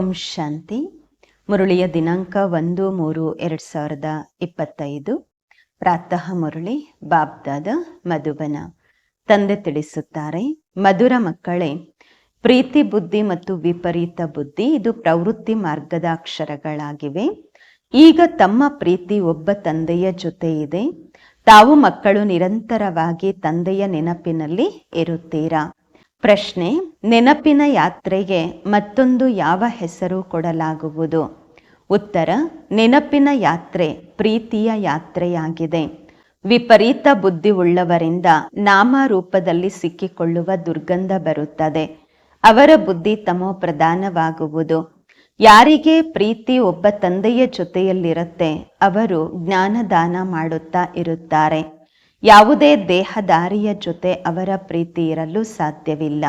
ಓಂ ಶಾಂತಿ. ಮುರುಳಿಯ ದಿನಾಂಕ ಒಂದು ಮೂರು ಎರಡು ಸಾವಿರದ ಇಪ್ಪತ್ತೈದು. ಪ್ರಾತಃ ಮುರುಳಿ, ಬಾಬ್ದಾದ ಮಧುಬನ. ತಂದೆ ತಿಳಿಸುತ್ತಾರೆ, ಮಧುರ ಮಕ್ಕಳೇ, ಪ್ರೀತಿ ಬುದ್ಧಿ ಮತ್ತು ವಿಪರೀತ ಬುದ್ಧಿ ಇದು ಪ್ರವೃತ್ತಿ ಮಾರ್ಗದ ಅಕ್ಷರಗಳಾಗಿವೆ ಈಗ ತಮ್ಮ ಪ್ರೀತಿ ಒಬ್ಬ ತಂದೆಯ ಜೊತೆ ಇದೆ. ತಾವು ಮಕ್ಕಳು ನಿರಂತರವಾಗಿ ತಂದೆಯ ನೆನಪಿನಲ್ಲಿ ಇರುತ್ತೀರಾ? ಪ್ರಶ್ನೆ, ನೆನಪಿನ ಯಾತ್ರೆಗೆ ಮತ್ತೊಂದು ಯಾವ ಹೆಸರು ಕೊಡಲಾಗುವುದು? ಉತ್ತರ, ನೆನಪಿನ ಯಾತ್ರೆ ಪ್ರೀತಿಯ ಯಾತ್ರೆಯಾಗಿದೆ. ವಿಪರೀತ ಬುದ್ಧಿ ಉಳ್ಳವರಿಂದ ನಾಮ ರೂಪದಲ್ಲಿ ಸಿಕ್ಕಿಕೊಳ್ಳುವ ದುರ್ಗಂಧ ಬರುತ್ತದೆ. ಅವರ ಬುದ್ಧಿ ತಮೋ ಪ್ರಧಾನವಾಗುವುದು. ಯಾರಿಗೆ ಪ್ರೀತಿ ಒಬ್ಬ ತಂದೆಯ ಜೊತೆಯಲ್ಲಿರುತ್ತೆ, ಅವರು ಜ್ಞಾನದಾನ ಮಾಡುತ್ತಾ ಇರುತ್ತಾರೆ. ಯಾವುದೇ ದೇಹದಾರಿಯ ಜೊತೆ ಅವರ ಪ್ರೀತಿ ಇರಲು ಸಾಧ್ಯವಿಲ್ಲ.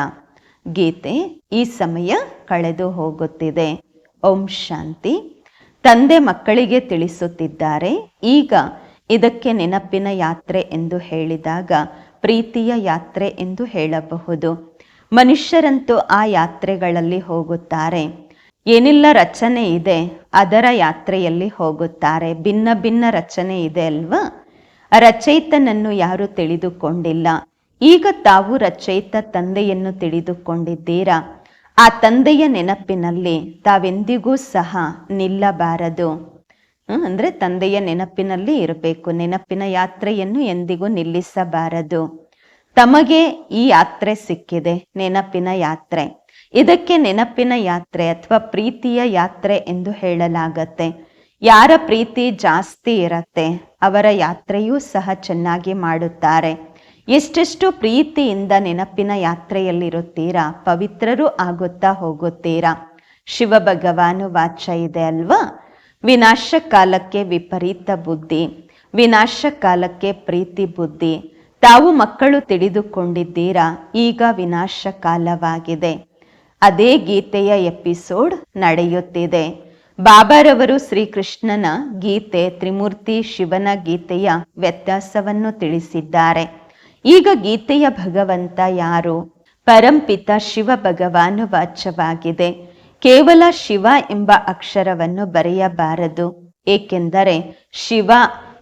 ಗೀತೆ ಈ ಸಮಯ ಕಳೆದು ಹೋಗುತ್ತಿದೆ. ಓಂ ಶಾಂತಿ. ತಂದೆ ಮಕ್ಕಳಿಗೆ ತಿಳಿಸುತ್ತಿದ್ದಾರೆ. ಈಗ ಇದಕ್ಕೆ ನೆನಪಿನ ಯಾತ್ರೆ ಎಂದು ಹೇಳಿದಾಗ ಪ್ರೀತಿಯ ಯಾತ್ರೆ ಎಂದು ಹೇಳಬಹುದು. ಮನುಷ್ಯರಂತೂ ಆ ಯಾತ್ರೆಗಳಲ್ಲಿ ಹೋಗುತ್ತಾರೆ. ಏನಿಲ್ಲ ರಚನೆ ಇದೆ, ಅದರ ಯಾತ್ರೆಯಲ್ಲಿ ಹೋಗುತ್ತಾರೆ. ಭಿನ್ನ ಭಿನ್ನ ರಚನೆ ಇದೆ ಅಲ್ವಾ? ರಚಯಿತನನ್ನು ಯಾರು ತಿಳಿದುಕೊಂಡಿಲ್ಲ. ಈಗ ತಾವು ರಚಯಿತ ತಂದೆಯನ್ನು ತಿಳಿದುಕೊಂಡಿದ್ದೀರಾ? ಆ ತಂದೆಯ ನೆನಪಿನಲ್ಲಿ ತಾವೆಂದಿಗೂ ಸಹ ನಿಲ್ಲಬಾರದು. ಅಂದ್ರೆ ತಂದೆಯ ನೆನಪಿನಲ್ಲಿ ಇರಬೇಕು. ನೆನಪಿನ ಯಾತ್ರೆಯನ್ನು ಎಂದಿಗೂ ನಿಲ್ಲಿಸಬಾರದು. ತಮಗೆ ಈ ಯಾತ್ರೆ ಸಿಕ್ಕಿದೆ, ನೆನಪಿನ ಯಾತ್ರೆ. ಇದಕ್ಕೆ ನೆನಪಿನ ಯಾತ್ರೆ ಅಥವಾ ಪ್ರೀತಿಯ ಯಾತ್ರೆ ಎಂದು ಹೇಳಲಾಗತ್ತೆ. ಯಾರ ಪ್ರೀತಿ ಜಾಸ್ತಿ ಇರತ್ತೆ, ಅವರ ಯಾತ್ರೆಯೂ ಸಹ ಚೆನ್ನಾಗಿ ಮಾಡುತ್ತಾರೆ. ಎಷ್ಟೆಷ್ಟು ಪ್ರೀತಿಯಿಂದ ನೆನಪಿನ ಯಾತ್ರೆಯಲ್ಲಿರುತ್ತೀರಾ, ಪವಿತ್ರರು ಆಗುತ್ತಾ ಹೋಗುತ್ತೀರಾ? ಶಿವ ಭಗವಾನು ವಾಚ ಇದೆ ಅಲ್ವಾ? ವಿನಾಶ ಕಾಲಕ್ಕೆ ವಿಪರೀತ ಬುದ್ಧಿ, ವಿನಾಶ ಕಾಲಕ್ಕೆ ಪ್ರೀತಿ ಬುದ್ಧಿ. ತಾವು ಮಕ್ಕಳು ತಿಳಿದುಕೊಂಡಿದ್ದೀರಾ, ಈಗ ವಿನಾಶ ಕಾಲವಾಗಿದೆ. ಅದೇ ಗೀತೆಯ ಎಪಿಸೋಡ್ ನಡೆಯುತ್ತಿದೆ. ಬಾಬಾರವರು ಶ್ರೀಕೃಷ್ಣನ ಗೀತೆ ತ್ರಿಮೂರ್ತಿ ಶಿವನ ಗೀತೆಯ ವ್ಯತ್ಯಾಸವನ್ನು ತಿಳಿಸಿದ್ದಾರೆ. ಈಗ ಗೀತೆಯ ಭಗವಂತ ಯಾರು? ಪರಂಪಿತ ಶಿವ ಭಗವಾನು ವಾಚ್ಯವಾಗಿದೆ. ಕೇವಲ ಶಿವ ಎಂಬ ಅಕ್ಷರವನ್ನು ಬರೆಯಬಾರದು. ಏಕೆಂದರೆ ಶಿವ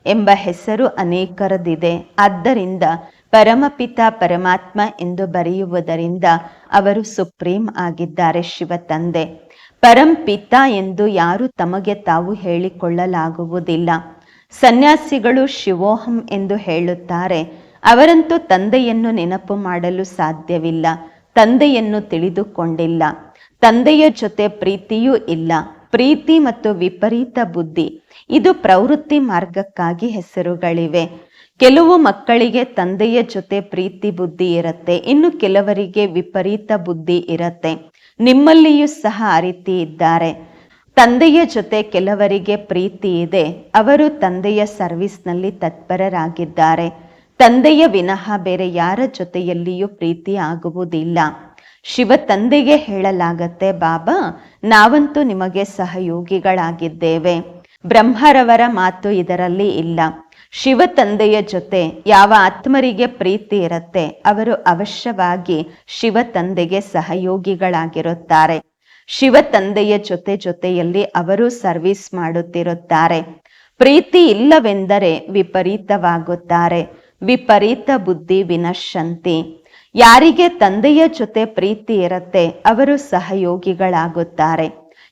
ಎಂಬ ಹೆಸರು ಅನೇಕರದಿದೆ. ಆದ್ದರಿಂದ ಪರಮಪಿತ ಪರಮಾತ್ಮ ಎಂದು ಬರೆಯುವುದರಿಂದ ಅವರು ಸುಪ್ರೀಂ ಆಗಿದ್ದಾರೆ ಶಿವ ತಂದೆ. ಪರಂಪಿತ ಎಂದು ಯಾರು ತಮಗೆ ತಾವು ಹೇಳಿಕೊಳ್ಳಲಾಗುವುದಿಲ್ಲ. ಸನ್ಯಾಸಿಗಳು ಶಿವೋಹಂ ಎಂದು ಹೇಳುತ್ತಾರೆ. ಅವರಂತೂ ತಂದೆಯನ್ನು ನೆನಪು ಮಾಡಲು ಸಾಧ್ಯವಿಲ್ಲ. ತಂದೆಯನ್ನು ತಿಳಿದುಕೊಂಡಿಲ್ಲ. ತಂದೆಯ ಜೊತೆ ಪ್ರೀತಿಯೂ ಇಲ್ಲ. ಪ್ರೀತಿ ಮತ್ತು ವಿಪರೀತ ಬುದ್ಧಿ. ಇದು ಪ್ರವೃತ್ತಿ ಮಾರ್ಗಕ್ಕಾಗಿ ಹೆಸರುಗಳಿವೆ. ಕೆಲವು ಮಕ್ಕಳಿಗೆ ತಂದೆಯ ಜೊತೆ ಪ್ರೀತಿ ಬುದ್ಧಿ ಇರುತ್ತೆ. ಇನ್ನು ಕೆಲವರಿಗೆ ವಿಪರೀತ ಬುದ್ಧಿ ಇರತ್ತೆ. ನಿಮ್ಮಲ್ಲಿಯೂ ಸಹ ಆ ರೀತಿ ಇದ್ದಾರೆ. ತಂದೆಯ ಜೊತೆ ಕೆಲವರಿಗೆ ಪ್ರೀತಿ ಇದೆ. ಅವರು ತಂದೆಯ ಸರ್ವಿಸ್ನಲ್ಲಿ ತತ್ಪರರಾಗಿದ್ದಾರೆ. ತಂದೆಯ ವಿನಃ ಬೇರೆ ಯಾರ ಜೊತೆಯಲ್ಲಿಯೂ ಪ್ರೀತಿ ಆಗುವುದಿಲ್ಲ. ಶಿವ ತಂದೆಗೆ ಹೇಳಲಾಗತ್ತೆ, ಬಾಬಾ, ನಾವಂತೂ ನಿಮಗೆ ಸಹಯೋಗಿಗಳಾಗಿದ್ದೇವೆ. ಬ್ರಹ್ಮರವರ ಮಾತು ಇದರಲ್ಲಿ ಇಲ್ಲ. ಶಿವ ತಂದೆಯ ಜೊತೆ ಯಾವ ಆತ್ಮರಿಗೆ ಪ್ರೀತಿ ಇರುತ್ತೆ, ಅವರು ಅವಶ್ಯವಾಗಿ ಶಿವ ತಂದೆಗೆ ಸಹಯೋಗಿಗಳಾಗಿರುತ್ತಾರೆ. ಶಿವ ತಂದೆಯ ಜೊತೆ ಜೊತೆಯಲ್ಲಿ ಅವರು ಸರ್ವಿಸ್ ಮಾಡುತ್ತಿರುತ್ತಾರೆ. ಪ್ರೀತಿ ಇಲ್ಲವೆಂದರೆ ವಿಪರೀತವಾಗುತ್ತಾರೆ. ವಿಪರೀತ ಬುದ್ಧಿ ವಿನಶಂತಿ ಯಾರಿಗೆ ತಂದೆಯ ಜೊತೆ ಪ್ರೀತಿ ಇರುತ್ತೆ, ಅವರು ಸಹಯೋಗಿಗಳಾಗುತ್ತಾರೆ.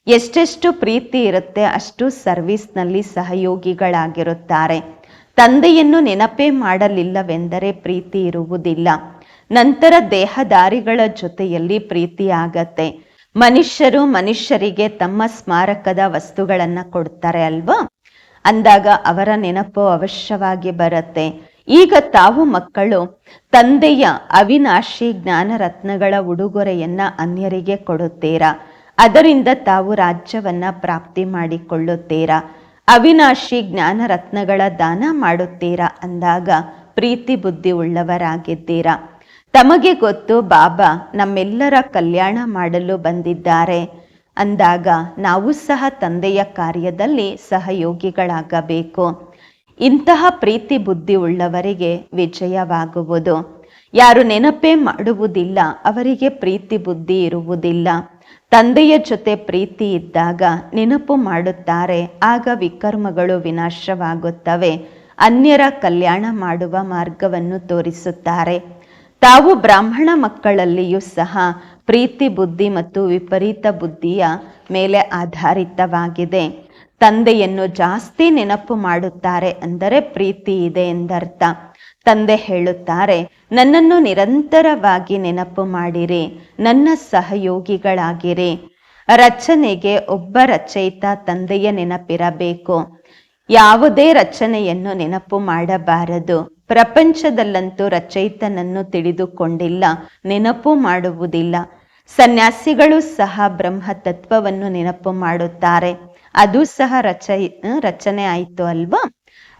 ಎಷ್ಟೆಷ್ಟು ಪ್ರೀತಿ ಇರುತ್ತೆ, ಅಷ್ಟು ಸರ್ವಿಸ್ನಲ್ಲಿ ಸಹಯೋಗಿಗಳಾಗಿರುತ್ತಾರೆ. ತಂದೆಯನ್ನು ನೆನಪೇ ಮಾಡಲಿಲ್ಲವೆಂದರೆ ಪ್ರೀತಿ ಇರುವುದಿಲ್ಲ. ನಂತರ ದೇಹದಾರಿಗಳ ಜೊತೆಯಲ್ಲಿ ಪ್ರೀತಿ ಆಗತ್ತೆ. ಮನುಷ್ಯರು ಮನುಷ್ಯರಿಗೆ ತಮ್ಮ ಸ್ಮಾರಕದ ವಸ್ತುಗಳನ್ನು ಕೊಡ್ತಾರೆ ಅಲ್ವಾ? ಅಂದಾಗ ಅವರ ನೆನಪು ಅವಶ್ಯವಾಗಿ ಬರುತ್ತೆ. ಈಗ ತಾವು ಮಕ್ಕಳು, ತಂದೆಯ ಅವಿನಾಶಿ ಜ್ಞಾನ ರತ್ನಗಳ ಉಡುಗೊರೆಯನ್ನ ಅನ್ಯರಿಗೆ ಕೊಡುತ್ತೀರಾ? ಅದರಿಂದ ತಾವು ರಾಜ್ಯವನ್ನ ಪ್ರಾಪ್ತಿ ಮಾಡಿಕೊಳ್ಳುತ್ತೀರಾ? ಅವಿನಾಶಿ ಜ್ಞಾನ ರತ್ನಗಳ ದಾನ ಮಾಡುತ್ತೀರಾ ಅಂದಾಗ ಪ್ರೀತಿ ಬುದ್ಧಿ ಉಳ್ಳವರಾಗಿದ್ದೀರಾ? ತಮಗೆ ಗೊತ್ತು, ಬಾಬಾ, ನಮ್ಮೆಲ್ಲರ ಕಲ್ಯಾಣ ಮಾಡಲು ಬಂದಿದ್ದಾರೆ. ಅಂದಾಗ ನಾವು ಸಹ ತಂದೆಯ ಕಾರ್ಯದಲ್ಲಿ ಸಹಯೋಗಿಗಳಾಗಬೇಕು. ಇಂತಹ ಪ್ರೀತಿ ಬುದ್ಧಿ ಉಳ್ಳವರಿಗೆ ವಿಜಯವಾಗುವುದು. ಯಾರು ನೆನಪೇ ಮಾಡುವುದಿಲ್ಲ, ಅವರಿಗೆ ಪ್ರೀತಿ ಬುದ್ಧಿ ಇರುವುದಿಲ್ಲ. ತಂದೆಯ ಜೊತೆ ಪ್ರೀತಿ ಇದ್ದಾಗ ನೆನಪು ಮಾಡುತ್ತಾರೆ. ಆಗ ವಿಕರ್ಮಗಳು ವಿನಾಶವಾಗುತ್ತವೆ. ಅನ್ಯರ ಕಲ್ಯಾಣ ಮಾಡುವ ಮಾರ್ಗವನ್ನು ತೋರಿಸುತ್ತಾರೆ. ತಾವು ಬ್ರಾಹ್ಮಣ ಮಕ್ಕಳಲ್ಲಿಯೂ ಸಹ ಪ್ರೀತಿ ಬುದ್ಧಿ ಮತ್ತು ವಿಪರೀತ ಬುದ್ಧಿಯ ಮೇಲೆ ಆಧಾರಿತವಾಗಿದೆ. ತಂದೆಯನ್ನು ಜಾಸ್ತಿ ನೆನಪು ಮಾಡುತ್ತಾರೆ ಅಂದರೆ ಪ್ರೀತಿ ಇದೆ ಎಂದರ್ಥ. ತಂದೆ ಹೇಳುತ್ತಾರೆ, ನನ್ನನ್ನು ನಿರಂತರವಾಗಿ ನೆನಪು ಮಾಡಿರಿ, ನನ್ನ ಸಹಯೋಗಿಗಳಾಗಿರಿ. ರಚನೆಗೆ ಒಬ್ಬ ರಚಯಿತ ತಂದೆಯ ನೆನಪಿರಬೇಕು. ಯಾವುದೇ ರಚನೆಯನ್ನು ನೆನಪು ಮಾಡಬಾರದು. ಪ್ರಪಂಚದಲ್ಲಂತೂ ರಚಯಿತನನ್ನು ತಿಳಿದುಕೊಂಡಿಲ್ಲ, ನೆನಪು ಮಾಡುವುದಿಲ್ಲ. ಸನ್ಯಾಸಿಗಳು ಸಹ ಬ್ರಹ್ಮ ತತ್ವವನ್ನು ನೆನಪು ಮಾಡುತ್ತಾರೆ. ಅದು ಸಹ ರಚ, ರಚನೆ ಆಯಿತು ಅಲ್ವಾ?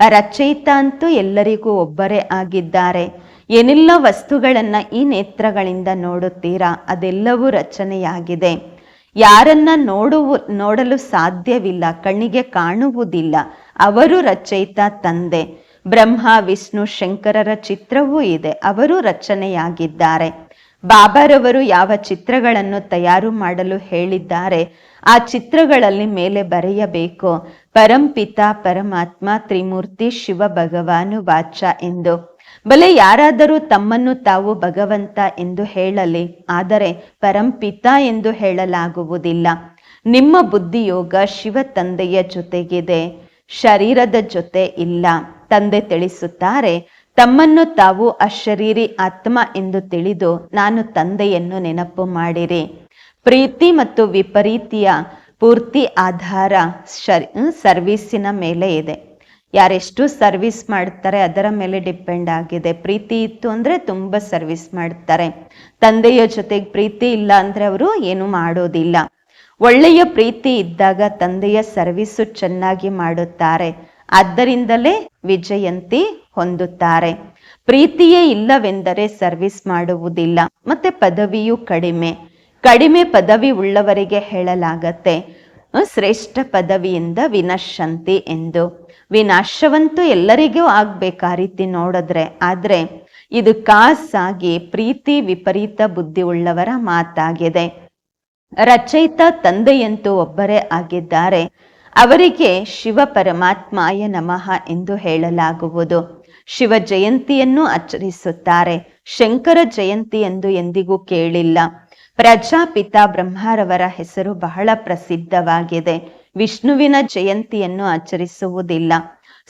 ರಚಯಿತ ಅಂತೂ ಎಲ್ಲರಿಗೂ ಒಬ್ಬರೇ ಆಗಿದ್ದಾರೆ. ಏನೆಲ್ಲ ವಸ್ತುಗಳನ್ನ ಈ ನೇತ್ರಗಳಿಂದ ನೋಡುತ್ತೀರಾ? ಅದೆಲ್ಲವೂ ರಚನೆಯಾಗಿದೆ. ಯಾರನ್ನ ನೋಡುವು, ನೋಡಲು ಸಾಧ್ಯವಿಲ್ಲ, ಕಣ್ಣಿಗೆ ಕಾಣುವುದಿಲ್ಲ. ಅವರು ರಚಯಿತ ತಂದೆ. ಬ್ರಹ್ಮ, ವಿಷ್ಣು, ಶಂಕರರ ಚಿತ್ರವೂ ಇದೆ. ಅವರು ರಚನೆಯಾಗಿದ್ದಾರೆ. ಬಾಬಾರವರು ಯಾವ ಚಿತ್ರಗಳನ್ನು ತಯಾರು ಮಾಡಲು ಹೇಳಿದ್ದಾರೆ, ಆ ಚಿತ್ರಗಳಲ್ಲಿ ಮೇಲೆ ಬರೆಯಬೇಕು. ಪರಂಪಿತ ಪರಮಾತ್ಮ ತ್ರಿಮೂರ್ತಿ ಶಿವ ಭಗವಾನು ವಾಚ ಎಂದು. ಬಲೆ ಯಾರಾದರೂ ತಮ್ಮನ್ನು ತಾವು ಭಗವಂತ ಎಂದು ಹೇಳಲಿ, ಆದರೆ ಪರಂಪಿತ ಎಂದು ಹೇಳಲಾಗುವುದಿಲ್ಲ. ನಿಮ್ಮ ಬುದ್ಧಿಯೋಗ ಶಿವ ತಂದೆಯ ಜೊತೆಗಿದೆ, ಶರೀರದ ಜೊತೆ ಇಲ್ಲ. ತಂದೆ ತಿಳಿಸುತ್ತಾರೆ, ತಮ್ಮನ್ನು ತಾವು ಅಶರೀರಿ ಆತ್ಮ ಎಂದು ತಿಳಿದು ನಾನು ತಂದೆಯನ್ನು ನೆನಪು ಮಾಡಿರಿ. ಪ್ರೀತಿ ಮತ್ತು ವಿಪರೀತಿಯ ಪೂರ್ತಿ ಆಧಾರ ಶರ್ ಸರ್ವೀಸಿನ ಮೇಲೆ ಇದೆ. ಯಾರೆಷ್ಟು ಸರ್ವಿಸ್ ಮಾಡ್ತಾರೆ ಅದರ ಮೇಲೆ ಡಿಪೆಂಡ್ ಆಗಿದೆ. ಪ್ರೀತಿ ಇತ್ತು ಅಂದರೆ ತುಂಬ ಸರ್ವಿಸ್ ಮಾಡ್ತಾರೆ. ತಂದೆಯ ಜೊತೆಗೆ ಪ್ರೀತಿ ಇಲ್ಲ ಅಂದರೆ ಅವರು ಏನು ಮಾಡೋದಿಲ್ಲ. ಒಳ್ಳೆಯ ಪ್ರೀತಿ ಇದ್ದಾಗ ತಂದೆಯ ಸರ್ವಿಸು ಚೆನ್ನಾಗಿ ಮಾಡುತ್ತಾರೆ. ಆದ್ದರಿಂದಲೇ ವಿಜಯಂತಿ ಹೊಂದುತ್ತಾರೆ. ಪ್ರೀತಿಯೇ ಇಲ್ಲವೆಂದರೆ ಸರ್ವಿಸ್ ಮಾಡುವುದಿಲ್ಲ. ಮತ್ತೆ ಪದವಿಯೂ ಕಡಿಮೆ. ಕಡಿಮೆ ಪದವಿ ಉಳ್ಳವರಿಗೆ ಹೇಳಲಾಗತ್ತೆ. ಶ್ರೇಷ್ಠ ಪದವಿಯಿಂದ ವಿನಶಂತಿ ಎಂದು. ವಿನಾಶವಂತೂ ಎಲ್ಲರಿಗೂ ಆಗ್ಬೇಕು ಆ ರೀತಿ ನೋಡಿದ್ರೆ. ಆದ್ರೆ ಇದು ಕಾಸಾಗಿ ಪ್ರೀತಿ ವಿಪರೀತ ಬುದ್ಧಿ ಉಳ್ಳವರ ಮಾತಾಗಿದೆ. ರಚಯಿತ ತಂದೆಯಂತೂ ಒಬ್ಬರೇ ಆಗಿದ್ದಾರೆ. ಅವರಿಗೆ ಶಿವ ಪರಮಾತ್ಮಾಯ ನಮಃ ಎಂದು ಹೇಳಲಾಗುವುದು. ಶಿವ ಜಯಂತಿಯನ್ನು ಆಚರಿಸುತ್ತಾರೆ. ಶಂಕರ ಜಯಂತಿ ಎಂದು ಎಂದಿಗೂ ಕೇಳಿಲ್ಲ. ಪ್ರಜಾಪಿತ ಬ್ರಹ್ಮರವರ ಹೆಸರು ಬಹಳ ಪ್ರಸಿದ್ಧವಾಗಿದೆ. ವಿಷ್ಣುವಿನ ಜಯಂತಿಯನ್ನು ಆಚರಿಸುವುದಿಲ್ಲ.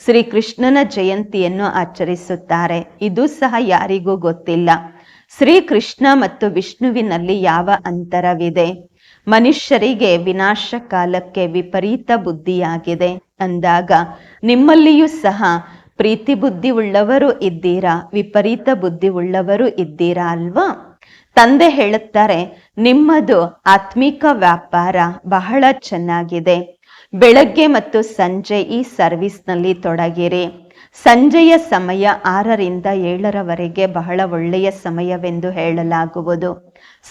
ಶ್ರೀಕೃಷ್ಣನ ಜಯಂತಿಯನ್ನು ಆಚರಿಸುತ್ತಾರೆ. ಇದು ಸಹ ಯಾರಿಗೂ ಗೊತ್ತಿಲ್ಲ. ಶ್ರೀಕೃಷ್ಣ ಮತ್ತು ವಿಷ್ಣುವಿನಲ್ಲಿ ಯಾವ ಅಂತರವಿದೆ? ಮನುಷ್ಯರಿಗೆ ವಿನಾಶ ಕಾಲಕ್ಕೆ ವಿಪರೀತ ಬುದ್ಧಿಯಾಗಿದೆ. ಅಂದಾಗ ನಿಮ್ಮಲ್ಲಿಯೂ ಸಹ ಪ್ರೀತಿ ಬುದ್ಧಿ ಉಳ್ಳವರು ಇದ್ದೀರಾ? ವಿಪರೀತ ಬುದ್ಧಿ ಉಳ್ಳವರು ಇದ್ದೀರಾ ಅಲ್ವಾ? ತಂದೆ ಹೇಳುತ್ತಾರೆ, ನಿಮ್ಮದು ಆತ್ಮಿಕ ವ್ಯಾಪಾರ ಬಹಳ ಚೆನ್ನಾಗಿದೆ. ಬೆಳಗ್ಗೆ ಮತ್ತು ಸಂಜೆ ಈ ಸರ್ವಿಸ್ನಲ್ಲಿ ತೊಡಗಿರಿ. ಸಂಜೆಯ ಸಮಯ ಆರರಿಂದ ಏಳರವರೆಗೆ ಬಹಳ ಒಳ್ಳೆಯ ಸಮಯವೆಂದು ಹೇಳಲಾಗುವುದು.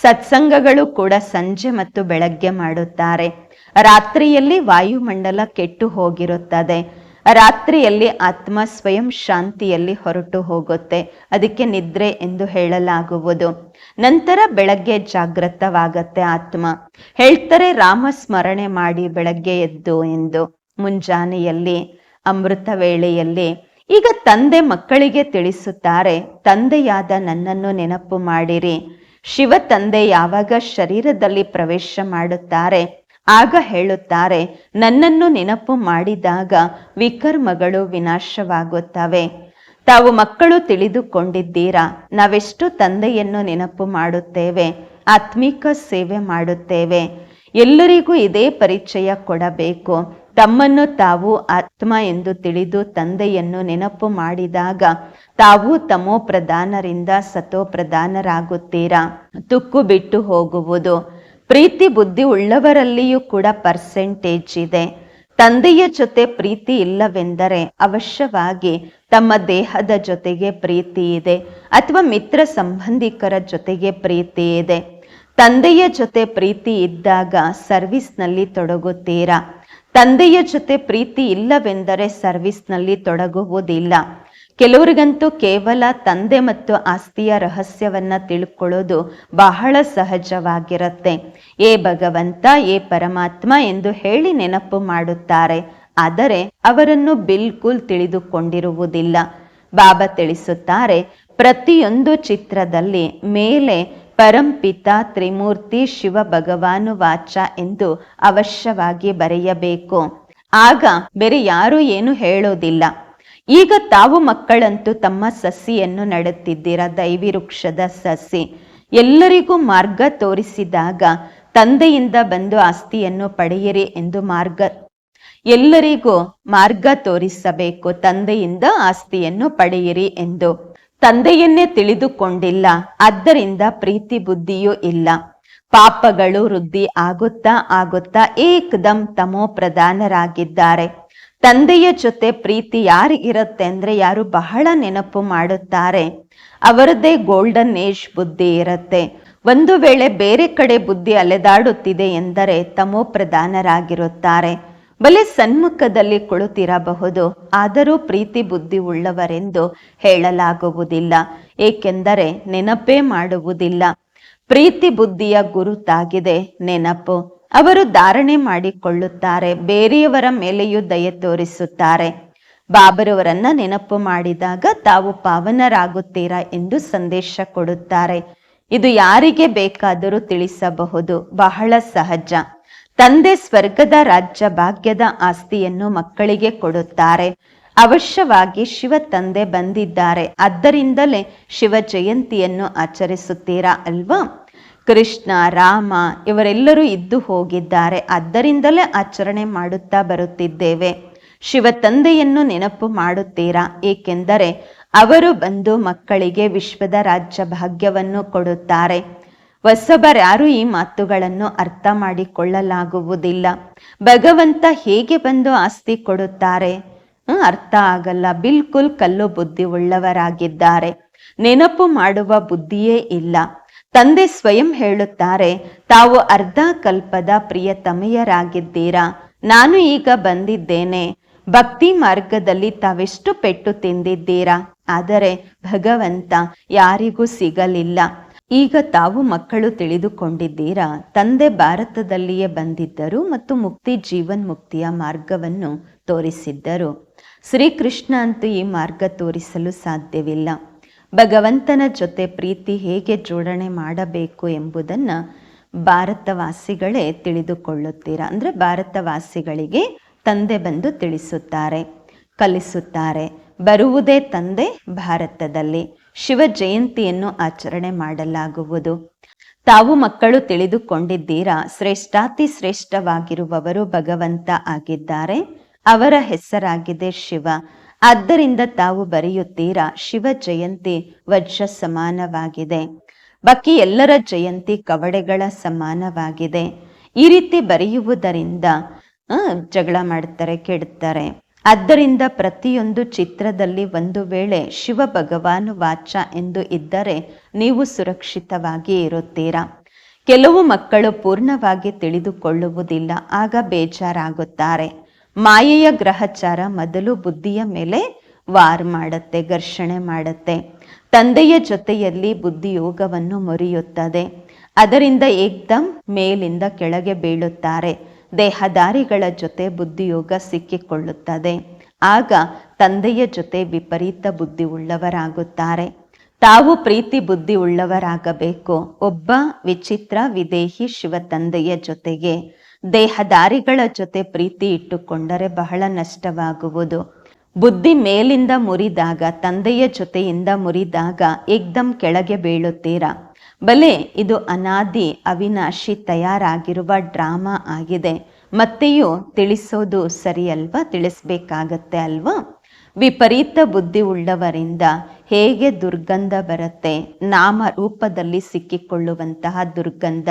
ಸತ್ಸಂಗಗಳು ಕೂಡ ಸಂಜೆ ಮತ್ತು ಬೆಳಗ್ಗೆ ಮಾಡುತ್ತಾರೆ. ರಾತ್ರಿಯಲ್ಲಿ ವಾಯುಮಂಡಲ ಕೆಟ್ಟು ಹೋಗಿರುತ್ತದೆ. ರಾತ್ರಿಯಲ್ಲಿ ಆತ್ಮ ಸ್ವಯಂ ಶಾಂತಿಯಲ್ಲಿ ಹೊರಟು ಹೋಗುತ್ತೆ. ಅದಕ್ಕೆ ನಿದ್ರೆ ಎಂದು ಹೇಳಲಾಗುವುದು. ನಂತರ ಬೆಳಗ್ಗೆ ಜಾಗೃತವಾಗತ್ತೆ ಆತ್ಮ. ಹೇಳ್ತಾರೆ, ರಾಮ ಸ್ಮರಣೆ ಮಾಡಿ ಬೆಳಗ್ಗೆ ಎದ್ದು ಎಂದು ಮುಂಜಾನೆಯಲ್ಲಿ, ಅಮೃತ ವೇಳೆಯಲ್ಲಿ. ಈಗ ತಂದೆ ಮಕ್ಕಳಿಗೆ ತಿಳಿಸುತ್ತಾರೆ, ತಂದೆಯಾದ ನನ್ನನ್ನು ನೆನಪು ಮಾಡಿರಿ. ಶಿವ ತಂದೆ ಯಾವಾಗ ಶರೀರದಲ್ಲಿ ಪ್ರವೇಶ ಮಾಡುತ್ತಾರೆ? ಆಗ ಹೇಳುತ್ತಾರೆ, ನನ್ನನ್ನು ನೆನಪು ಮಾಡಿದಾಗ ವಿಕರ್ಮಗಳು ವಿನಾಶವಾಗುತ್ತವೆ. ತಾವು ಮಕ್ಕಳು ತಿಳಿದುಕೊಂಡಿದ್ದೀರಾ? ನಾವೆಷ್ಟು ತಂದೆಯನ್ನು ನೆನಪು ಮಾಡುತ್ತೇವೆ, ಆತ್ಮಿಕ ಸೇವೆ ಮಾಡುತ್ತೇವೆ. ಎಲ್ಲರಿಗೂ ಇದೇ ಪರಿಚಯ ಕೊಡಬೇಕು. ತಮ್ಮನ್ನು ತಾವು ಆತ್ಮ ಎಂದು ತಿಳಿದು ತಂದೆಯನ್ನು ನೆನಪು ಮಾಡಿದಾಗ ತಾವು ತಮೋ ಪ್ರಧಾನರಿಂದ ಸತೋ ಪ್ರಧಾನರಾಗುತ್ತೀರಾ ತುಕ್ಕು ಬಿಟ್ಟು ಹೋಗುವುದು. ಪ್ರೀತಿ ಬುದ್ಧಿ ಉಳ್ಳವರಲ್ಲಿಯೂ ಕೂಡ ಪರ್ಸೆಂಟೇಜ್ ಇದೆ. ತಂದೆಯ ಜೊತೆ ಪ್ರೀತಿ ಇಲ್ಲವೆಂದರೆ ಅವಶ್ಯವಾಗಿ ತಮ್ಮ ದೇಹದ ಜೊತೆಗೆ ಪ್ರೀತಿ ಇದೆ ಅಥವಾ ಮಿತ್ರ ಸಂಬಂಧಿಕರ ಜೊತೆಗೆ ಪ್ರೀತಿ ಇದೆ. ತಂದೆಯ ಜೊತೆ ಪ್ರೀತಿ ಇದ್ದಾಗ ಸರ್ವಿಸ್ನಲ್ಲಿ ತೊಡಗುತ್ತೀರಾ? ತಂದೆಯ ಜೊತೆ ಪ್ರೀತಿ ಇಲ್ಲವೆಂದರೆ ಸರ್ವಿಸ್ನಲ್ಲಿ ತೊಡಗುವುದಿಲ್ಲ. ಕೆಲವರಿಗಂತೂ ಕೇವಲ ತಂದೆ ಮತ್ತು ಆಸ್ತಿಯ ರಹಸ್ಯವನ್ನ ತಿಳ್ಕೊಳ್ಳೋದು ಬಹಳ ಸಹಜವಾಗಿರುತ್ತೆ. ಏ ಭಗವಂತ, ಏ ಪರಮಾತ್ಮ ಎಂದು ಹೇಳಿ ನೆನಪು ಮಾಡುತ್ತಾರೆ. ಆದರೆ ಅವರನ್ನು ಬಿಲ್ಕುಲ್ ತಿಳಿದುಕೊಂಡಿರುವುದಿಲ್ಲ. ಬಾಬಾ ತಿಳಿಸುತ್ತಾರೆ, ಪ್ರತಿಯೊಂದು ಚಿತ್ರದಲ್ಲಿ ಮೇಲೆ ಪರಂಪಿತ ತ್ರಿಮೂರ್ತಿ ಶಿವ ಭಗವಾನು ವಾಚ ಎಂದು ಅವಶ್ಯವಾಗಿ ಬರೆಯಬೇಕು. ಆಗ ಬೇರೆ ಯಾರೂ ಏನು ಹೇಳೋದಿಲ್ಲ. ಈಗ ತಾವು ಮಕ್ಕಳಂತೂ ತಮ್ಮ ಸಸಿಯನ್ನು ನೆಡುತ್ತಿದ್ದೀರಾ? ದೈವಿ ವೃಕ್ಷದ ಸಸಿ. ಎಲ್ಲರಿಗೂ ಮಾರ್ಗ ತೋರಿಸಿದಾಗ ತಂದೆಯಿಂದ ಬಂದು ಆಸ್ತಿಯನ್ನು ಪಡೆಯಿರಿ ಎಂದು ಮಾರ್ಗ. ಎಲ್ಲರಿಗೂ ಮಾರ್ಗ ತೋರಿಸಬೇಕು. ತಂದೆಯಿಂದ ಆಸ್ತಿಯನ್ನು ಪಡೆಯಿರಿ ಎಂದು. ತಂದೆಯನ್ನೇ ತಿಳಿದುಕೊಂಡಿಲ್ಲ. ಆದ್ದರಿಂದ ಪ್ರೀತಿ ಬುದ್ಧಿಯೂ ಇಲ್ಲ. ಪಾಪಗಳು ವೃದ್ಧಿ ಆಗುತ್ತಾ ಆಗುತ್ತಾ ಏಕದಂ ತಮೋ ಪ್ರಧಾನರಾಗಿದ್ದಾರೆ. ತಂದೆಯ ಜೊತೆ ಪ್ರೀತಿ ಯಾರಿಗಿರುತ್ತೆ ಅಂದ್ರೆ ಯಾರು ಬಹಳ ನೆನಪು ಮಾಡುತ್ತಾರೆ. ಅವರದೇ ಗೋಲ್ಡನ್ ಏಜ್ ಬುದ್ಧಿ ಇರುತ್ತೆ. ಒಂದು ವೇಳೆ ಬೇರೆ ಕಡೆ ಬುದ್ಧಿ ಅಲೆದಾಡುತ್ತಿದೆ ಎಂದರೆ ತಮೋ ಪ್ರಧಾನರಾಗಿರುತ್ತಾರೆ. ಬಲೆ ಸನ್ಮುಖದಲ್ಲಿ ಕುಳಿತಿರಬಹುದು. ಆದರೂ ಪ್ರೀತಿ ಬುದ್ಧಿ ಉಳ್ಳವರೆಂದು ಹೇಳಲಾಗುವುದಿಲ್ಲ. ಏಕೆಂದರೆ ನೆನಪೇ ಮಾಡುವುದಿಲ್ಲ. ಪ್ರೀತಿ ಬುದ್ಧಿಯ ಗುರುತಾಗಿದೆ ನೆನಪು. ಅವರು ಧಾರಣೆ ಮಾಡಿಕೊಳ್ಳುತ್ತಾರೆ, ಬೇರೆಯವರ ಮೇಲೆಯೂ ದಯೆ ತೋರಿಸುತ್ತಾರೆ. ಬಾಬರವರನ್ನ ನೆನಪು ಮಾಡಿದಾಗ ತಾವು ಪಾವನರಾಗುತ್ತೀರಾ ಎಂದು ಸಂದೇಶ ಕೊಡುತ್ತಾರೆ. ಇದು ಯಾರಿಗೆ ಬೇಕಾದರೂ ತಿಳಿಸಬಹುದು, ಬಹಳ ಸಹಜ. ತಂದೆ ಸ್ವರ್ಗದ ರಾಜ್ಯ ಭಾಗ್ಯದ ಆಸ್ತಿಯನ್ನು ಮಕ್ಕಳಿಗೆ ಕೊಡುತ್ತಾರೆ. ಅವಶ್ಯವಾಗಿ ಶಿವ ತಂದೆ ಬಂದಿದ್ದಾರೆ, ಆದ್ದರಿಂದಲೇ ಶಿವ ಜಯಂತಿಯನ್ನು ಆಚರಿಸುತ್ತೀರಾ ಅಲ್ವಾ? ಕೃಷ್ಣ, ರಾಮ ಇವರೆಲ್ಲರೂ ಇದ್ದು ಹೋಗಿದ್ದಾರೆ. ಆದ್ದರಿಂದಲೇ ಆಚರಣೆ ಮಾಡುತ್ತಾ ಬರುತ್ತಿದ್ದೇವೆ. ಶಿವ ತಂದೆಯನ್ನು ನೆನಪು ಮಾಡುತ್ತೀರಾ? ಏಕೆಂದರೆ ಅವರು ಬಂದು ಮಕ್ಕಳಿಗೆ ವಿಶ್ವದ ರಾಜ್ಯ ಭಾಗ್ಯವನ್ನು ಕೊಡುತ್ತಾರೆ. ಹೊಸಬರ್ಯಾರು ಈ ಮಾತುಗಳನ್ನು ಅರ್ಥ ಮಾಡಿಕೊಳ್ಳಲಾಗುವುದಿಲ್ಲ. ಭಗವಂತ ಹೇಗೆ ಬಂದು ಆಸ್ತಿ ಕೊಡುತ್ತಾರೆ? ಅರ್ಥ ಆಗಲ್ಲ. ಬಿಲ್ಕುಲ್ ಕಲ್ಲು ಬುದ್ಧಿ ಉಳ್ಳವರಾಗಿದ್ದಾರೆ ನೆನಪು ಮಾಡುವ ಬುದ್ಧಿಯೇ ಇಲ್ಲ. ತಂದೆ ಸ್ವಯಂ ಹೇಳುತ್ತಾರೆ, ತಾವು ಅರ್ಧ ಕಲ್ಪದ ಪ್ರಿಯತಮೆಯರಾಗಿದ್ದೀರಾ ನಾನು ಈಗ ಬಂದಿದ್ದೇನೆ. ಭಕ್ತಿ ಮಾರ್ಗದಲ್ಲಿ ತಾವೆಷ್ಟು ಪೆಟ್ಟು ತಿಂದಿದ್ದೀರಾ? ಆದರೆ ಭಗವಂತ ಯಾರಿಗೂ ಸಿಗಲಿಲ್ಲ. ಈಗ ತಾವು ಮಕ್ಕಳು ತಿಳಿದುಕೊಂಡಿದ್ದೀರಾ? ತಂದೆ ಭಾರತದಲ್ಲಿಯೇ ಬಂದಿದ್ದರು ಮತ್ತು ಮುಕ್ತಿ ಜೀವನ್ ಮುಕ್ತಿಯ ಮಾರ್ಗವನ್ನು ತೋರಿಸಿದ್ದರು. ಶ್ರೀಕೃಷ್ಣ ಅಂತೂ ಈ ಮಾರ್ಗ ತೋರಿಸಲು ಸಾಧ್ಯವಿಲ್ಲ. ಭಗವಂತನ ಜೊತೆ ಪ್ರೀತಿ ಹೇಗೆ ಜೋಡಣೆ ಮಾಡಬೇಕು ಎಂಬುದನ್ನು ಭಾರತವಾಸಿಗಳೇ ತಿಳಿದುಕೊಳ್ಳುತ್ತೀರಾ? ಅಂದರೆ ಭಾರತವಾಸಿಗಳಿಗೆ ತಂದೆ ಬಂದು ತಿಳಿಸುತ್ತಾರೆ, ಕಲಿಸುತ್ತಾರೆ. ಬರುವುದೇ ತಂದೆ ಭಾರತದಲ್ಲಿ. ಶಿವ ಜಯಂತಿಯನ್ನು ಆಚರಣೆ ಮಾಡಲಾಗುವುದು. ತಾವು ಮಕ್ಕಳು ತಿಳಿದುಕೊಂಡಿದ್ದೀರಾ? ಶ್ರೇಷ್ಠಾತಿ ಶ್ರೇಷ್ಠವಾಗಿರುವವರು ಭಗವಂತ ಆಗಿದ್ದಾರೆ. ಅವರ ಹೆಸರಾಗಿದೆ ಶಿವ. ಆದ್ದರಿಂದ ತಾವು ಬರೆಯುತ್ತೀರಾ ಶಿವ ಜಯಂತಿ ವಜ್ರ ಸಮಾನವಾಗಿದೆ ಬಾಕಿ ಎಲ್ಲರ ಜಯಂತಿ ಕವಡೆಗಳ ಸಮಾನವಾಗಿದೆ. ಈ ರೀತಿ ಬರೆಯುವುದರಿಂದ ಜಗಳ ಮಾಡ್ತಾರೆ, ಕೆಡ್ತಾರೆ. ಆದ್ದರಿಂದ ಪ್ರತಿಯೊಂದು ಚಿತ್ರದಲ್ಲಿ ಒಂದು ವೇಳೆ ಶಿವ ಭಗವಾನು ವಾಚ ಎಂದು ಇದ್ದರೆ ನೀವು ಸುರಕ್ಷಿತವಾಗಿ ಇರುತ್ತೀರಾ? ಕೆಲವು ಮಕ್ಕಳು ಪೂರ್ಣವಾಗಿ ತಿಳಿದುಕೊಳ್ಳುವುದಿಲ್ಲ, ಆಗ ಬೇಜಾರಾಗುತ್ತಾರೆ. ಮಾಯೆಯ ಗ್ರಹಚಾರ ಮೊದಲು ಬುದ್ಧಿಯ ಮೇಲೆ ವಾರ್ ಮಾಡುತ್ತೆ, ಘರ್ಷಣೆ ಮಾಡುತ್ತೆ. ತಂದೆಯ ಜೊತೆಯಲ್ಲಿ ಬುದ್ಧಿಯೋಗವನ್ನು ಮುರಿಯುತ್ತದೆ. ಅದರಿಂದ ಏಕ್ದಮ್ ಮೇಲಿಂದ ಕೆಳಗೆ ಬೀಳುತ್ತಾರೆ. ದೇಹದಾರಿಗಳ ಜೊತೆ ಬುದ್ಧಿಯೋಗ ಸಿಕ್ಕಿಕೊಳ್ಳುತ್ತದೆ. ಆಗ ತಂದೆಯ ಜೊತೆ ವಿಪರೀತ ಬುದ್ಧಿ ಉಳ್ಳವರಾಗುತ್ತಾರೆ ತಾವು ಪ್ರೀತಿ ಬುದ್ಧಿ ಉಳ್ಳವರಾಗಬೇಕು ಒಬ್ಬ ವಿಚಿತ್ರ ವಿದೇಹಿ ಶಿವ ತಂದೆಯ ಜೊತೆಗೆ ದೇಹದಾರಿಗಳ ಜೊತೆ ಪ್ರೀತಿ ಇಟ್ಟುಕೊಂಡರೆ ಬಹಳ ನಷ್ಟವಾಗುವುದು. ಬುದ್ಧಿ ಮೇಲಿಂದ ಮುರಿದಾಗ, ತಂದೆಯ ಜೊತೆಯಿಂದ ಮುರಿದಾಗ ಏಕ್ದಮ್ ಕೆಳಗೆ ಬೀಳುತ್ತೀರಾ? ಬಲೆ, ಇದು ಅನಾದಿ, ಅವಿನಾಶಿ ತಯಾರಾಗಿರುವ ಡ್ರಾಮಾ ಆಗಿದೆ. ಮತ್ತೆಯೂ ತಿಳಿಸೋದು ಸರಿ ಅಲ್ವಾ ತಿಳಿಸ್ಬೇಕಾಗತ್ತೆ ಅಲ್ವಾ? ವಿಪರೀತ ಬುದ್ಧಿ ಉಳ್ಳವರಿಂದ ಹೇಗೆ ದುರ್ಗಂಧ ಬರುತ್ತೆ? ನಾಮ ರೂಪದಲ್ಲಿ ಸಿಕ್ಕಿಕೊಳ್ಳುವಂತಹ ದುರ್ಗಂಧ.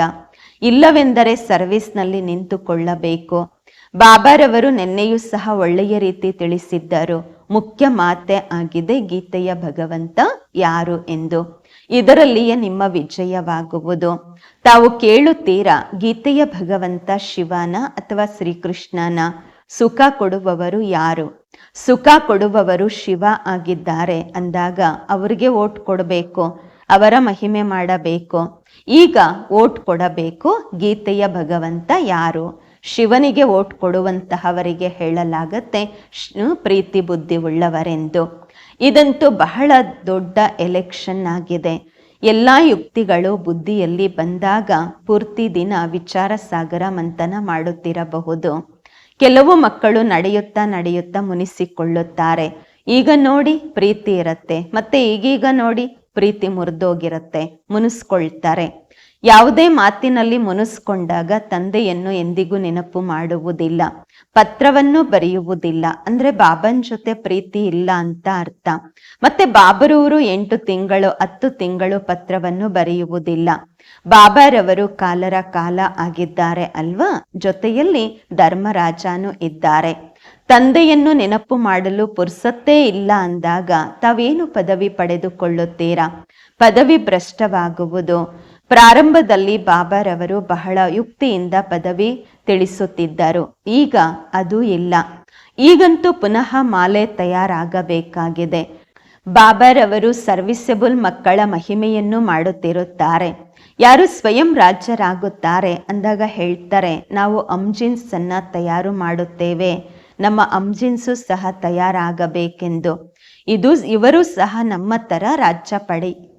ಇಲ್ಲವೆಂದರೆ ಸರ್ವಿಸ್ನಲ್ಲಿ ನಿಂತುಕೊಳ್ಳಬೇಕು. ಬಾಬಾರವರು ನಿನ್ನೆಯೂ ಸಹ ಒಳ್ಳೆಯ ರೀತಿ ತಿಳಿಸಿದ್ದರು. ಮುಖ್ಯ ಮಾತೆ ಆಗಿದೆ ಗೀತೆಯ ಭಗವಂತ ಯಾರು ಎಂದು. ಇದರಲ್ಲಿಯೇ ನಿಮ್ಮ ವಿಜಯವಾಗುವುದು. ತಾವು ಕೇಳುತ್ತೀರಾ, ಗೀತೆಯ ಭಗವಂತ ಶಿವನ ಅಥವಾ ಶ್ರೀಕೃಷ್ಣನ? ಸುಖ ಕೊಡುವವರು ಯಾರು? ಸುಖ ಕೊಡುವವರು ಶಿವ ಆಗಿದ್ದಾರೆ ಅಂದಾಗ ಅವರಿಗೆ ಓಟ್ ಕೊಡಬೇಕು. ಅವರ ಮಹಿಮೆ ಮಾಡಬೇಕು. ಈಗ ಓಟ್ ಕೊಡಬೇಕು ಗೀತೆಯ ಭಗವಂತ ಯಾರು? ಶಿವನಿಗೆ ಓಟ್ ಕೊಡುವಂತಹವರಿಗೆ ಹೇಳಲಾಗತ್ತೆ ಪ್ರೀತಿ ಬುದ್ಧಿ ಉಳ್ಳವರೆಂದು. ಇದಂತೂ ಬಹಳ ದೊಡ್ಡ ಎಲೆಕ್ಷನ್ ಆಗಿದೆ. ಎಲ್ಲ ಯುಕ್ತಿಗಳು ಬುದ್ಧಿಯಲ್ಲಿ ಬಂದಾಗ ಪೂರ್ತಿ ದಿನ ವಿಚಾರ ಸಾಗರ ಮಂಥನ ಮಾಡುತ್ತಿರಬಹುದು. ಕೆಲವು ಮಕ್ಕಳು ನಡೆಯುತ್ತಾ ನಡೆಯುತ್ತಾ ಮುನಿಸಿಕೊಳ್ಳುತ್ತಾರೆ. ಈಗ ನೋಡಿ ಪ್ರೀತಿ ಇರತ್ತೆ. ಮತ್ತೆ ಈಗೀಗ ನೋಡಿ ಪ್ರೀತಿ ಮುರಿದೋಗಿರುತ್ತೆ, ಮುನಿಸ್ಕೊಳ್ತಾರೆ. ಯಾವುದೇ ಮಾತಿನಲ್ಲಿ ಮುನಿಸ್ಕೊಂಡಾಗ ತಂದೆಯನ್ನು ಎಂದಿಗೂ ನೆನಪು ಮಾಡುವುದಿಲ್ಲ, ಪತ್ರವನ್ನು ಬರೆಯುವುದಿಲ್ಲ. ಅಂದ್ರೆ ಬಾಬನ್ ಜೊತೆ ಪ್ರೀತಿ ಇಲ್ಲ ಅಂತ ಅರ್ಥ. ಮತ್ತೆ ಬಾಬರವರು ಎಂಟು ತಿಂಗಳು, ಹತ್ತು ತಿಂಗಳು ಪತ್ರವನ್ನು ಬರೆಯುವುದಿಲ್ಲ. ಬಾಬಾರವರು ಕಾಲರ ಕಾಲ ಆಗಿದ್ದಾರೆ ಅಲ್ವಾ? ಜೊತೆಯಲ್ಲಿ ಧರ್ಮರಾಜನೂ ಇದ್ದಾರೆ. ತಂದೆಯನ್ನು ನೆನಪು ಮಾಡಲು ಪುರ್ಸತ್ತೇ ಇಲ್ಲ ಅಂದಾಗ ತಾವೇನು ಪದವಿ ಪಡೆದುಕೊಳ್ಳುತ್ತೀರಾ? ಪದವಿ ಭ್ರಷ್ಟವಾಗುವುದು. ಪ್ರಾರಂಭದಲ್ಲಿ ಬಾಬಾರವರು ಬಹಳ ಯುಕ್ತಿಯಿಂದ ಪದವಿ ತಿಳಿಸುತ್ತಿದ್ದರು. ಈಗ ಅದು ಇಲ್ಲ. ಈಗಂತೂ ಪುನಃ ಮಾಲೆ ತಯಾರಾಗಬೇಕಾಗಿದೆ. ಬಾಬಾರವರು ಸರ್ವಿಸಬಲ್ ಮಕ್ಕಳ ಮಹಿಮೆಯನ್ನು ಮಾಡುತ್ತಿರುತ್ತಾರೆ. ಯಾರು ಸ್ವಯಂ ರಾಜ್ಯರಾಗುತ್ತಾರೆ ಅಂದಾಗ ಹೇಳ್ತಾರೆ, ನಾವು ಅಮ್ಜಿನ್ಸ್ ಅನ್ನ ತಯಾರು ಮಾಡುತ್ತೇವೆ. ನಮ್ಮ ಅಂಜಿನ್ಸು ಸಹ ತಯಾರಾಗಬೇಕೆಂದು. ಇದು ಇವರು ಸಹ ನಮ್ಮ ಥರ ರಾಜ್ಯ ಪಡೆ.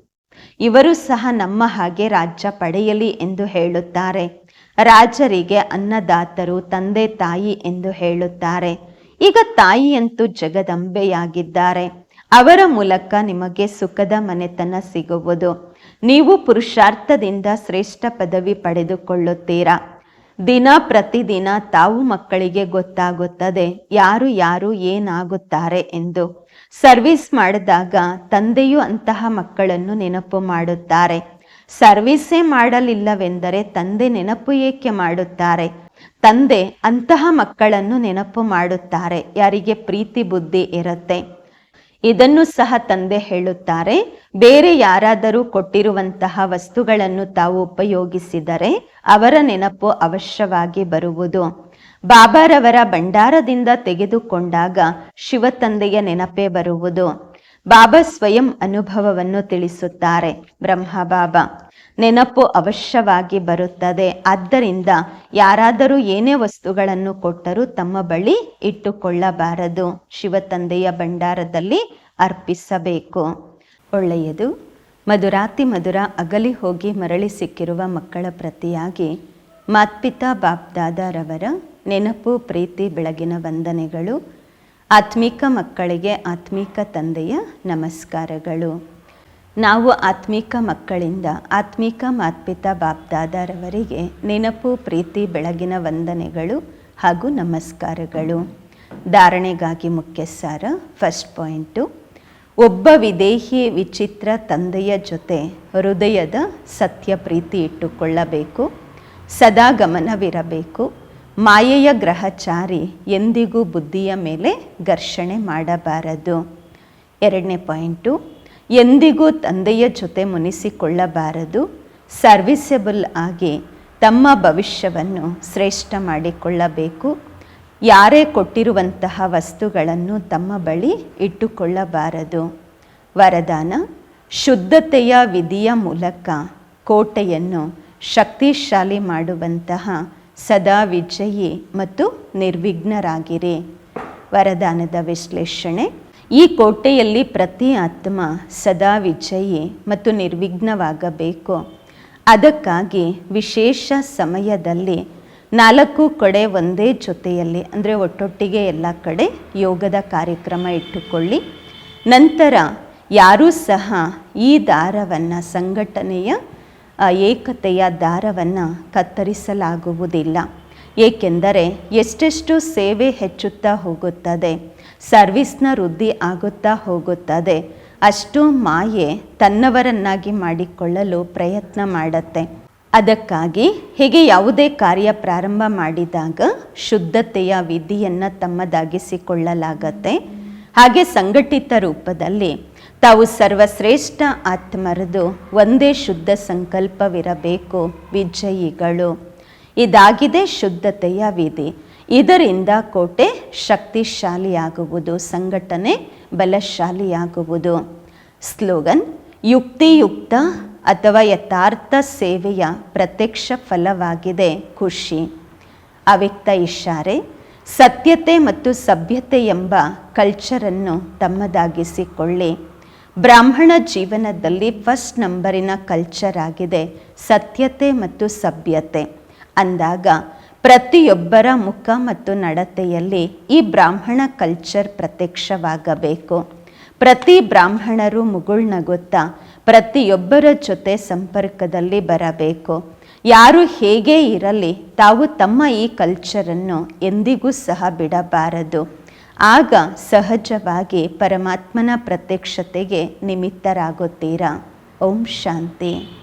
ಇವರು ಸಹ ನಮ್ಮ ಹಾಗೆ ರಾಜ್ಯ ಪಡೆಯಲಿ ಎಂದು ಹೇಳುತ್ತಾರೆ. ರಾಜರಿಗೆ ಅನ್ನದಾತರು ತಂದೆ ತಾಯಿ ಎಂದು ಹೇಳುತ್ತಾರೆ. ಈಗ ತಾಯಿಯಂತೂ ಜಗದಂಬೆಯಾಗಿದ್ದಾರೆ. ಅವರ ಮೂಲಕ ನಿಮಗೆ ಸುಖದ ಮನೆತನ ಸಿಗುವುದು. ನೀವು ಪುರುಷಾರ್ಥದಿಂದ ಶ್ರೇಷ್ಠ ಪದವಿ ಪಡೆದುಕೊಳ್ಳುತ್ತೀರಾ? ದಿನ ಪ್ರತಿದಿನ ತಾವು ಮಕ್ಕಳಿಗೆ ಗೊತ್ತಾಗುತ್ತದೆ. ಯಾರು ಯಾರು ಏನಾಗುತ್ತಾರೆ ಎಂದು. ಸರ್ವಿಸ್ ಮಾಡಿದಾಗ ತಂದೆಯು ಅಂತಹ ಮಕ್ಕಳನ್ನು ನೆನಪು ಮಾಡುತ್ತಾರೆ. ಸರ್ವಿಸೇ ಮಾಡಲಿಲ್ಲವೆಂದರೆ ತಂದೆ ನೆನಪು ಏಕೆ ಮಾಡುತ್ತಾರೆ? ತಂದೆ ಅಂತಹ ಮಕ್ಕಳನ್ನು ನೆನಪು ಮಾಡುತ್ತಾರೆ. ಯಾರಿಗೆ ಪ್ರೀತಿ ಬುದ್ಧಿ ಇರುತ್ತೆ. ಇದನ್ನು ಸಹ ತಂದೆ ಹೇಳುತ್ತಾರೆ. ಬೇರೆ ಯಾರಾದರೂ ಕೊಟ್ಟಿರುವಂತಹ ವಸ್ತುಗಳನ್ನು ತಾವು ಉಪಯೋಗಿಸಿದರೆ ಅವರ ನೆನಪು ಅವಶ್ಯವಾಗಿ ಬರುವುದು. ಬಾಬಾರವರ ಭಂಡಾರದಿಂದ ತೆಗೆದುಕೊಂಡಾಗ ಶಿವ ತಂದೆಯ ನೆನಪೇ ಬರುವುದು. ಬಾಬಾ ಸ್ವಯಂ ಅನುಭವವನ್ನು ತಿಳಿಸುತ್ತಾರೆ. ಬ್ರಹ್ಮ ಬಾಬಾ, ನೆನಪು ಅವಶ್ಯವಾಗಿ ಬರುತ್ತದೆ. ಆದ್ದರಿಂದ ಯಾರಾದರೂ ಏನೇ ವಸ್ತುಗಳನ್ನು ಕೊಟ್ಟರೂ ತಮ್ಮ ಬಳಿ ಇಟ್ಟುಕೊಳ್ಳಬಾರದು. ಶಿವ ತಂದೆಯ ಭಂಡಾರದಲ್ಲಿ ಅರ್ಪಿಸಬೇಕು. ಒಳ್ಳೆಯದು. ಮಧುರಾತಿ ಮಧುರ ಅಗಲಿ ಹೋಗಿ ಮರಳಿ ಸಿಕ್ಕಿರುವ ಮಕ್ಕಳ ಪ್ರತಿಯಾಗಿ ಮಾತ್ಪಿತಾ ಬಾಪ್ದಾದರವರ ನೆನಪು, ಪ್ರೀತಿ, ಬೆಳಗಿನ ವಂದನೆಗಳು ಆತ್ಮಿಕ ಮಕ್ಕಳಿಗೆ ಆತ್ಮಿಕ ತಂದೆಯ ನಮಸ್ಕಾರಗಳು. ನಾವು ಆತ್ಮಿಕ ಮಕ್ಕಳಿಂದ ಆತ್ಮಿಕ ಮಾತ್ಪಿತಾ ಬಾಪ್ದಾದರವರಿಗೆ ನೆನಪು, ಪ್ರೀತಿ, ಬೆಳಗಿನ ವಂದನೆಗಳು ಹಾಗೂ ನಮಸ್ಕಾರಗಳು. ಧಾರಣೆಗಾಗಿ ಮುಖ್ಯ ಸಾರ ಫಸ್ಟ್ ಪಾಯಿಂಟು. ಒಬ್ಬ ವಿದೇಹಿ ವಿಚಿತ್ರ ತಂದೆಯ ಜೊತೆ ಹೃದಯದ ಸತ್ಯ ಪ್ರೀತಿ ಇಟ್ಟುಕೊಳ್ಳಬೇಕು, ಸದಾ ಗಮನವಿರಬೇಕು. ಮಾಯೆಯ ಗ್ರಹಚಾರಿ ಎಂದಿಗೂ ಬುದ್ಧಿಯ ಮೇಲೆ ಘರ್ಷಣೆ ಮಾಡಬಾರದು. ಎರಡನೇ ಪಾಯಿಂಟು, ಎಂದಿಗೂ ತಂದೆಯ ಜೊತೆ ಮುನಿಸಿಕೊಳ್ಳಬಾರದು. ಸರ್ವಿಸೆಬಲ್ ಆಗಿ ತಮ್ಮ ಭವಿಷ್ಯವನ್ನು ಶ್ರೇಷ್ಠ ಮಾಡಿಕೊಳ್ಳಬೇಕು. ಯಾರೇ ಕೊಟ್ಟಿರುವಂತಹ ವಸ್ತುಗಳನ್ನು ತಮ್ಮ ಬಳಿ ಇಟ್ಟುಕೊಳ್ಳಬಾರದು. ವರದಾನ, ಶುದ್ಧತೆಯ ವಿಧಿಯ ಮೂಲಕ ಕೋಟೆಯನ್ನು ಶಕ್ತಿಶಾಲಿ ಮಾಡುವಂತಹ ಸದಾ ವಿಜಯಿ ಮತ್ತು ನಿರ್ವಿಘ್ನರಾಗಿರಿ. ವರದಾನದ ವಿಶ್ಲೇಷಣೆ. ಈ ಕೋಟೆಯಲ್ಲಿ ಪ್ರತಿ ಆತ್ಮ ಸದಾ ವಿಜಯಿ ಮತ್ತು ನಿರ್ವಿಘ್ನವಾಗಬೇಕು. ಅದಕ್ಕಾಗಿ ವಿಶೇಷ ಸಮಯದಲ್ಲಿ ನಾಲ್ಕು ಕಡೆ ಒಂದೇ ಜೊತೆಯಲ್ಲಿ, ಅಂದರೆ ಒಟ್ಟೊಟ್ಟಿಗೆ ಎಲ್ಲ ಕಡೆ ಯೋಗದ ಕಾರ್ಯಕ್ರಮ ಇಟ್ಟುಕೊಳ್ಳಿ. ನಂತರ ಯಾರೂ ಸಹ ಈ ದಾರವನ್ನು ಸಂಘಟನೆಯ ಏಕತೆಯ ದಾರವನ್ನು ಕತ್ತರಿಸಲಾಗುವುದಿಲ್ಲ. ಏಕೆಂದರೆ ಎಷ್ಟೆಷ್ಟು ಸೇವೆ ಹೆಚ್ಚುತ್ತಾ ಹೋಗುತ್ತದೆ, ಸರ್ವಿಸ್ನ ವೃದ್ಧಿ ಆಗುತ್ತಾ ಹೋಗುತ್ತದೆ, ಅಷ್ಟು ಮಾಯೆ ತನ್ನವರನ್ನಾಗಿ ಮಾಡಿಕೊಳ್ಳಲು ಪ್ರಯತ್ನ ಮಾಡುತ್ತೆ. ಅದಕ್ಕಾಗಿ ಹೀಗೆ ಯಾವುದೇ ಕಾರ್ಯ ಪ್ರಾರಂಭ ಮಾಡಿದಾಗ ಶುದ್ಧತೆಯ ವಿಧಿಯನ್ನು ತಮ್ಮದಾಗಿಸಿಕೊಳ್ಳಲಾಗತ್ತೆ. ಹಾಗೆ ಸಂಘಟಿತ ರೂಪದಲ್ಲಿ ತಾವು ಸರ್ವಶ್ರೇಷ್ಠ ಆತ್ಮರದು ಒಂದೇ ಶುದ್ಧ ಸಂಕಲ್ಪವಿರಬೇಕು, ವಿಜಯಿಗಳು. ಇದಾಗಿದೆ ಶುದ್ಧತೆಯ ವಿಧಿ. ಇದರಿಂದ ಕೋಟೆ ಶಕ್ತಿಶಾಲಿಯಾಗುವುದು, ಸಂಘಟನೆ ಬಲಶಾಲಿಯಾಗುವುದು. ಸ್ಲೋಗನ್, ಯುಕ್ತಿಯುಕ್ತ ಅಥವಾ ಯಥಾರ್ಥ ಸೇವೆಯ ಪ್ರತ್ಯಕ್ಷ ಫಲವಾಗಿದೆ ಖುಷಿ. ಅವ್ಯಕ್ತ ಇಷಾರೆ ಸತ್ಯತೆ ಮತ್ತು ಸಭ್ಯತೆ ಎಂಬ ಕಲ್ಚರನ್ನು ತಮ್ಮದಾಗಿಸಿಕೊಳ್ಳಿ. ಬ್ರಾಹ್ಮಣ ಜೀವನದಲ್ಲಿ ಫಸ್ಟ್ ನಂಬರಿನ ಕಲ್ಚರ್ ಆಗಿದೆ ಸತ್ಯತೆ ಮತ್ತು ಸಭ್ಯತೆ. ಅಂದಾಗ ಪ್ರತಿಯೊಬ್ಬರ ಮುಖ ಮತ್ತು ನಡತೆಯಲ್ಲಿ ಈ ಬ್ರಾಹ್ಮಣ ಕಲ್ಚರ್ ಪ್ರತ್ಯಕ್ಷವಾಗಬೇಕು. ಪ್ರತಿ ಬ್ರಾಹ್ಮಣರು ಮುಗುಳ್ನಗುತ್ತಾ ಪ್ರತಿಯೊಬ್ಬರ ಜೊತೆ ಸಂಪರ್ಕದಲ್ಲಿ ಬರಬೇಕು. ಯಾರು ಹೇಗೆ ಇರಲಿ ತಾವು ತಮ್ಮ ಈ ಕಲ್ಚರನ್ನು ಎಂದಿಗೂ ಸಹ ಬಿಡಬಾರದು. ಆಗ ಸಹಜವಾಗಿ ಪರಮಾತ್ಮನ ಪ್ರತ್ಯಕ್ಷತೆಗೆ ನಿಮಿತ್ತರಾಗುತ್ತೀರಾ? ಓಂ ಶಾಂತಿ.